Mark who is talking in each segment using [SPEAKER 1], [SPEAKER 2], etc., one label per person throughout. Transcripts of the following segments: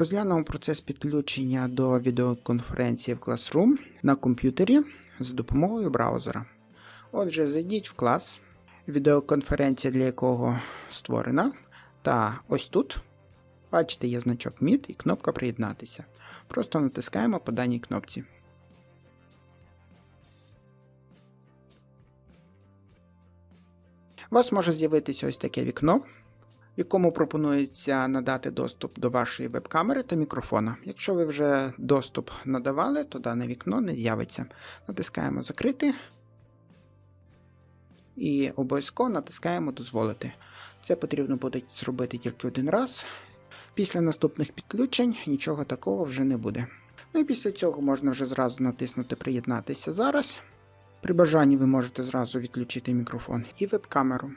[SPEAKER 1] Розглянемо процес підключення до відеоконференції в Classroom на комп'ютері з допомогою браузера. Отже, зайдіть в клас, відеоконференція для якого створена. Та ось тут, бачите, є значок Meet і кнопка Приєднатися. Просто натискаємо по даній кнопці. У вас може з'явитися ось таке вікно, якому пропонується надати доступ до вашої веб-камери та мікрофона. Якщо ви вже доступ надавали, то дане вікно не з'явиться. Натискаємо Закрити і обов'язково натискаємо Дозволити. Це потрібно буде зробити тільки один раз. Після наступних підключень нічого такого вже не буде. Ну і після цього можна вже зразу натиснути Приєднатися зараз. При бажанні ви можете зразу відключити мікрофон і веб-камеру.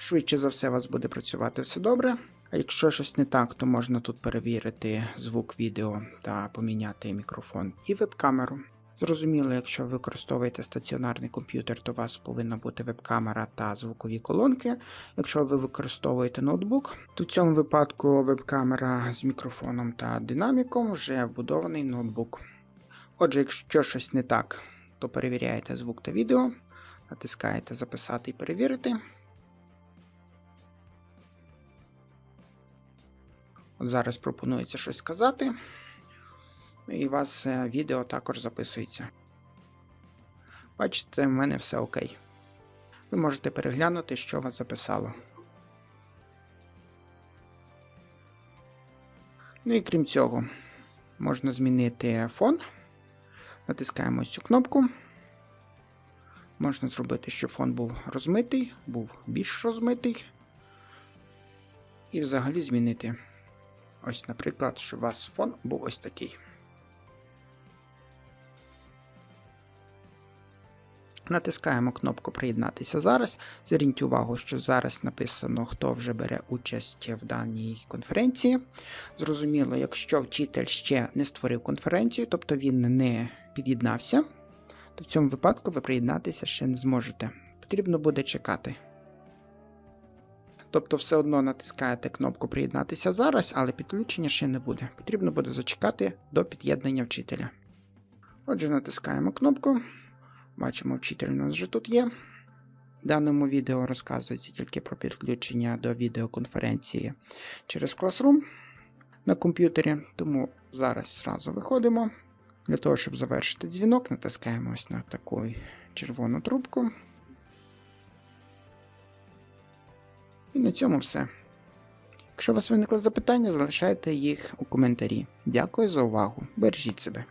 [SPEAKER 1] Швидше за все, у вас буде працювати все добре. А якщо щось не так, то можна тут перевірити звук відео та поміняти мікрофон і веб-камеру. Зрозуміло, якщо ви використовуєте стаціонарний комп'ютер, то у вас повинна бути веб-камера та звукові колонки. Якщо ви використовуєте ноутбук, то в цьому випадку веб-камера з мікрофоном та динаміком вже вбудований ноутбук. Отже, якщо щось не так, то перевіряєте звук та відео, натискаєте Записати і перевірити. От зараз пропонується щось сказати, і у вас е, відео також записується. Бачите, в мене все окей. Ви можете переглянути, що вас записало. Ну і крім цього, можна змінити фон. Натискаємо цю кнопку. Можна зробити, щоб фон був розмитий, був більш розмитий. І взагалі змінити. Ось, наприклад, щоб у вас фон був ось такий. Натискаємо кнопку Приєднатися зараз. Зверніть увагу, що зараз написано, хто вже бере участь в даній конференції. Зрозуміло, якщо вчитель ще не створив конференцію, тобто він не під'єднався, то в цьому випадку ви приєднатися ще не зможете. Потрібно буде чекати. Тобто, все одно натискаєте кнопку Приєднатися зараз, але підключення ще не буде. Потрібно буде зачекати до під'єднання вчителя. Отже, натискаємо кнопку. Бачимо, вчитель у нас вже тут є. В даному відео розказується тільки про підключення до відеоконференції через Classroom на комп'ютері. Тому зараз зразу виходимо. Для того, щоб завершити дзвінок, натискаємо ось на таку червону трубку. І на цьому все. Якщо у вас виникли запитання, залишайте їх у коментарі. Дякую за увагу. Бережіть себе.